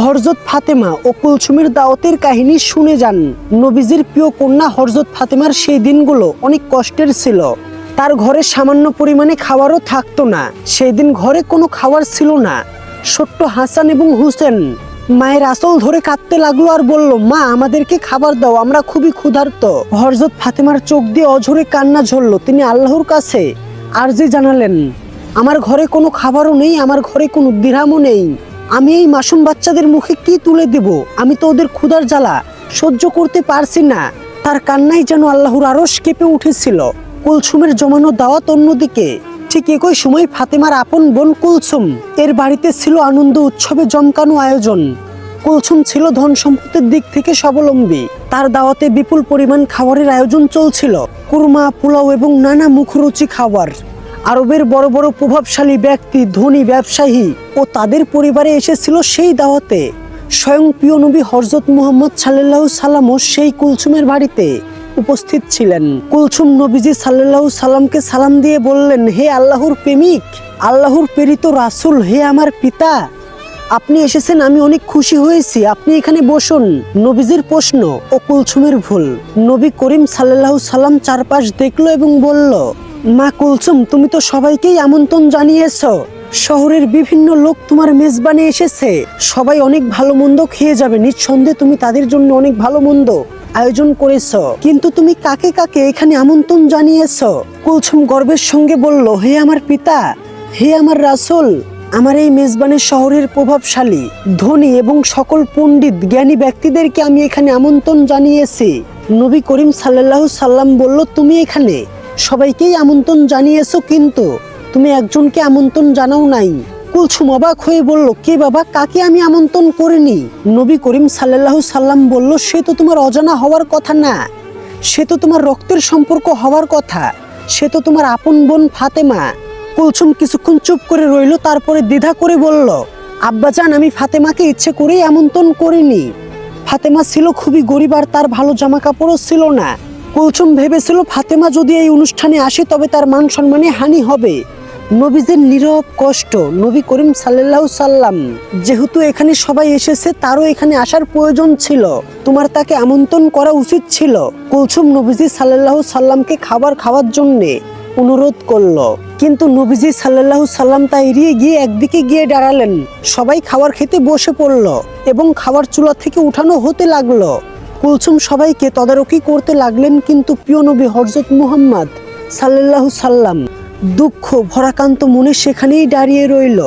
হরজত ফাতেমা ও কুলসুমের দাওয়াতের কাহিনী শুনে যান। নবীজির প্রিয় কন্যা হরজত ফাতেমার সেই দিনগুলো অনেক কষ্টের ছিল। তার ঘরে সামান্য পরিমাণে খাবারও থাকতো না। সেই দিন ঘরে কোনো খাবার ছিল না। ছোট্ট হাসান এবং হুসেন মায়ের আসল ধরে কাঁদতে লাগল আর বলল, মা, আমাদেরকে খাবার দাও, আমরা খুবই ক্ষুধার্ত। হরজত ফাতেমার চোখ দিয়ে অঝরে কান্না ঝরল। তিনি আল্লাহর কাছে আরজি জানালেন, আমার ঘরে কোনো খাবারও নেই, আমার ঘরে কোনো দিরহামও নেই। আমি এই মাসুম বাচ্চাদের মুখে কি তুলে দেব? আমি তো ওদের ক্ষুধার জ্বালা। সহ্য করতে পারছি না। তার কান্নাই যেন আল্লাহর আরশ কেঁপে উঠেছিল। কুলসুমের জমানো দাওয়াত অন্যদিকে। ঠিক একই সময় ফাতেমার আপন বোন কুলসুম। এর বাড়িতে ছিল আনন্দ উৎসবে জমকানো আয়োজন। কুলসুম ছিল ধন সম্পদের দিক থেকে স্বাবলম্বী। তার দাওয়াতে বিপুল পরিমাণ খাবারের আয়োজন চলছিল। কুরমা, পোলাও এবং নানা মুখরুচি খাবার। আরবের বড় বড় প্রভাবশালী ব্যক্তি, ধনী ব্যবসায়ী ও তাদের পরিবারে এসেছিল সেই দাওয়াতে। স্বয়ং প্রিয় নবী হরজত মুহম্মদ সাল্লাহ সাল্লামও সেই কুলসুমের বাড়িতে উপস্থিত ছিলেন। কুলসুম নবীজি সাল্লাহ সাল্লামকে সালাম দিয়ে বললেন, হে আল্লাহর প্রেমিক, আল্লাহর প্রেরিত রাসূল, হে আমার পিতা, আপনি এসেছেন, আমি অনেক খুশি হয়েছি, আপনি এখানে বসুন। নবীজির প্রশ্ন ও কুলসুমের ভুল। নবী করিম সাল্লাহ সাল্লাম চারপাশ দেখল এবং বলল মা কুলসুম, তুমি তো সবাইকেই আমন্ত্রণ জানিয়েছ। শহরের বিভিন্ন লোক তোমার মেজবানে এসেছে। সবাই অনেক ভালো মন্দ খেয়ে যাবে। নিঃসন্দেহে তুমি তাদের জন্য অনেক ভালো মন্দ আয়োজন করেছ। কিন্তু তুমি কাকে কাকে এখানে আমন্ত্রণ জানিয়েছ? কুলসুম গর্বের সঙ্গে বলল, হে আমার পিতা, হে আমার রাসুল, আমার এই মেজবানের শহরের প্রভাবশালী, ধনী এবং সকল পণ্ডিত, জ্ঞানী ব্যক্তিদেরকে আমি এখানে আমন্ত্রণ জানিয়েছি। নবী করিম সাল্লাল্লাহু সাল্লাম বলল, তুমি এখানে সবাইকেই আমন্ত্রণ জানিয়েছো কিন্তু তুমি একজনকে আমন্ত্রণ জানাও নাই। কুলসুম অবাক হয়ে বলল, কে বাবা? কাকে আমি আমন্ত্রণ করিনি? নবী করিম সাল্লাল্লাহু সাল্লাম বলল, সে তো তোমার অজানা হওয়ার কথা না। সে তো তোমার রক্তের সম্পর্ক হওয়ার কথা। সে তো তোমার আপন বোন ফাতেমা। কুলসুম কিছুক্ষণ চুপ করে রইল, তারপরে দ্বিধা করে বলল, আব্বাজান, আমি ফাতেমাকে ইচ্ছে করেই আমন্ত্রণ করিনি। ফাতেমা ছিল খুবই গরিব আর তার ভালো জামা কাপড়ও ছিল না। কুলসুম ভেবেছিল ফাতেমা যদি এই অনুষ্ঠানে আসে, তবে তার মান সম্মানে হানি হবে। নবীদের নীরব কষ্ট, নবী করিম সাল্লাল্লাহু সাল্লাম যেহেতু এখানে সবাই এসেছে, তারও এখানে আসার প্রয়োজন ছিল। তোমার তাকে আমন্ত্রণ করা উচিত ছিল। কুলসুম নবীজি সাল্লাল্লাহু সাল্লামকে খাবার খাওয়ার জন্যে অনুরোধ করল। কিন্তু নবীজি সাল্লাল্লাহু সাল্লাম তা এড়িয়ে গিয়ে একদিকে গিয়ে দাঁড়ালেন। সবাই খাবার খেতে বসে পড়ল এবং খাবার চুলা থেকে উঠানো হতে লাগল। কুলসুম সবাইকে তদারকি করতে লাগলেন কিন্তু প্রিয় নবী হরজত মুহাম্মদ সাল্লাল্লাহু সাল্লাম। দুঃখ ভরাকান্ত মনে সেখানেই দাঁড়িয়ে রইল।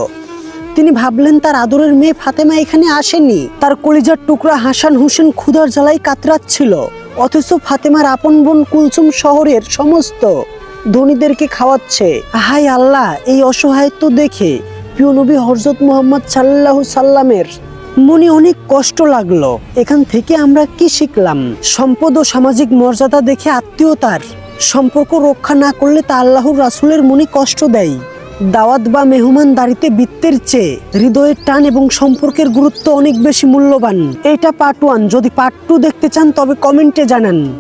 তিনি ভাবলেন, তার আদরের মেয়ে ফাতেমা এখানে আসেনি। তার কলিজার টুকরা হাসান হোসেন ক্ষুধার জ্বালায় কাতরাচ্ছিল। অথচ ফাতেমার আপন বোন কুলসুম শহরের সমস্ত ধনীদেরকে খাওয়াচ্ছে। হাই আল্লাহ, এই অসহায়ত্ব দেখে প্রিয় নবী হরজত মোহাম্মদ সাল্লাহ সাল্লামের মনে অনেক কষ্ট লাগল। এখান থেকে আমরা কি শিখলাম? সম্পদ ও সামাজিক মর্যাদা দেখে আত্মীয়তার সম্পর্ক রক্ষা না করলে তা আল্লাহর রাসূলের মনে কষ্ট দেয়। দাওয়াত বা মেহমান মেহমানদারিতে বৃত্তের চেয়ে হৃদয়ের টান এবং সম্পর্কের গুরুত্ব অনেক বেশি মূল্যবান। এটা পার্ট ওয়ান যদি পার্ট টু দেখতে চান, তবে কমেন্টে জানান।